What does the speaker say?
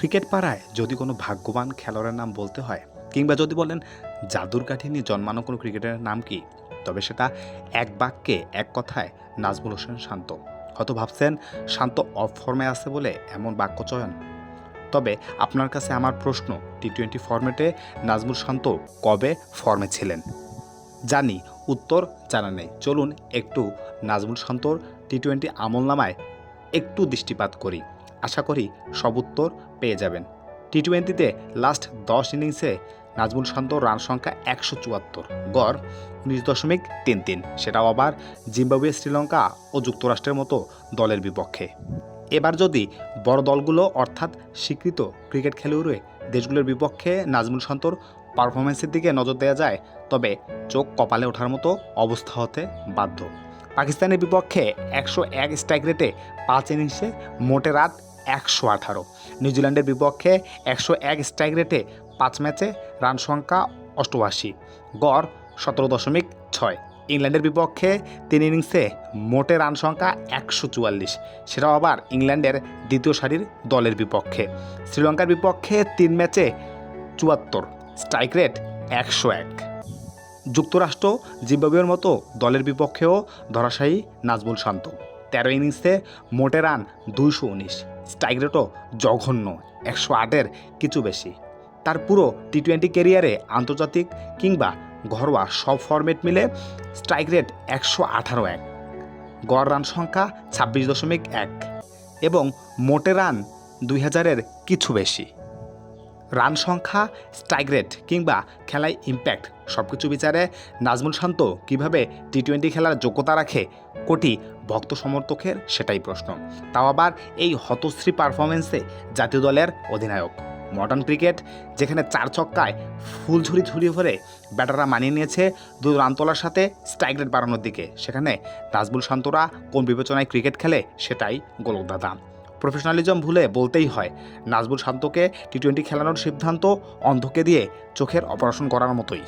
Cricket পাড়ায় যদি কোনো ভাগ্যবান খেলোয়াড়ের নাম বলতে হয়, কিংবা যদি বলেন জাদুর কাঠি নিয়ে জন্মানো কোনো ক্রিকেটারের নাম কি, তবে সেটা এক বাক্যে, এক কথায় নাজমুল হোসেন শান্ত। হয়তো ভাবছেন, শান্ত অফ ফর্মে আছে বলে এমন বাক্য চয়ন। তবে আপনার কাছে আমার প্রশ্ন টি টোয়েন্টি ফর্মেটে নাজমুল শান্ত কবে ফর্মে ছিলেন? জানি, উত্তর জানা নেই। চলুন একটু নাজমুল শান্তর টি টোয়েন্টি আমল নামায় একটু দৃষ্টিপাত করি। আশা করি সব উত্তর পেয়ে যাবেন। টি টোয়েন্টিতে লাস্ট দশ ইনিংসে নাজমুল শান্তর রান সংখ্যা একশো চুয়াত্তর, গড় উনিশ দশমিক তিন তিন। সেটাও আবার জিম্বাবুয়ে, শ্রীলঙ্কা ও যুক্তরাষ্ট্রের মতো দলের বিপক্ষে। এবার যদি বড় দলগুলো অর্থাৎ স্বীকৃত ক্রিকেট খেলুড়ে দেশগুলোর বিপক্ষে নাজমুল শান্তর পারফরমেন্সের দিকে নজর দেওয়া যায়, তবে চোখ কপালে ওঠার মতো অবস্থা হতে বাধ্য। পাকিস্তানের বিপক্ষে একশো এক স্ট্রাইক রেটে পাঁচ ইনিংসে মোটে রাত একশো আঠারো। নিউজিল্যান্ডের বিপক্ষে একশো এক স্ট্রাইক রেটে পাঁচ ম্যাচে রান সংখ্যা অষ্টআশি, গড় সতেরো দশমিক ছয়। ইংল্যান্ডের বিপক্ষে তিন ইনিংসে মোটে রান সংখ্যা একশো চুয়াল্লিশ, সেটাও আবার ইংল্যান্ডের দ্বিতীয় সারির দলের বিপক্ষে। শ্রীলঙ্কার বিপক্ষে তিন ম্যাচে চুয়াত্তর, স্ট্রাইক রেট একশো এক। যুক্তরাষ্ট্র জিম্বাবুয়ের মতো দলের বিপক্ষেও ধরাশায়ী নাজমুল শান্ত। তেরো ইনিংসে মোটে রান দুইশো উনিশ স্ট্রাইক রেটও জঘন্য, একশো আটের কিছু বেশি। তার পুরো টি টোয়েন্টি কেরিয়ারে আন্তর্জাতিক কিংবা ঘরোয়া সব ফরম্যাট মিলে স্ট্রাইক রেট একশো আঠারো এক, গড় রান সংখ্যা ছাব্বিশ দশমিক এক এবং মোটে রান দুই হাজারের কিছু বেশি। রান সংখ্যা স্ট্রাইক রেট কিংবা খেলায় ইম্প্যাক্ট সব কিছু বিচারে নাজমুল শান্ত কীভাবে টি টোয়েন্টি খেলার যোগ্যতা রাখে, কোটি ভক্ত সমর্থকের সেটাই প্রশ্ন। তাও আবার এই হতশ্রী পারফরমেন্সে জাতীয় দলের অধিনায়ক। মডার্ন ক্রিকেট যেখানে চার ছক্কায় ফুল ঝুড়ি ঝুড়িয়ে ভরে ব্যাটাররা মানিয়ে নিয়েছে দু রান তোলার সাথে স্ট্রাইক রেট বাড়ানোর দিকে। সেখানে নাজমুল শান্তরা কোন বিবেচনায় ক্রিকেট খেলে সেটাই গোলকদাদা প্রফেশনালিজম ভুলে বলতেই হয়। নাজবুল শান্তকে টি টোয়েন্টি খেলানোর সিদ্ধান্ত অন্ধকে দিয়ে চোখের অপারেশন করার মতোই।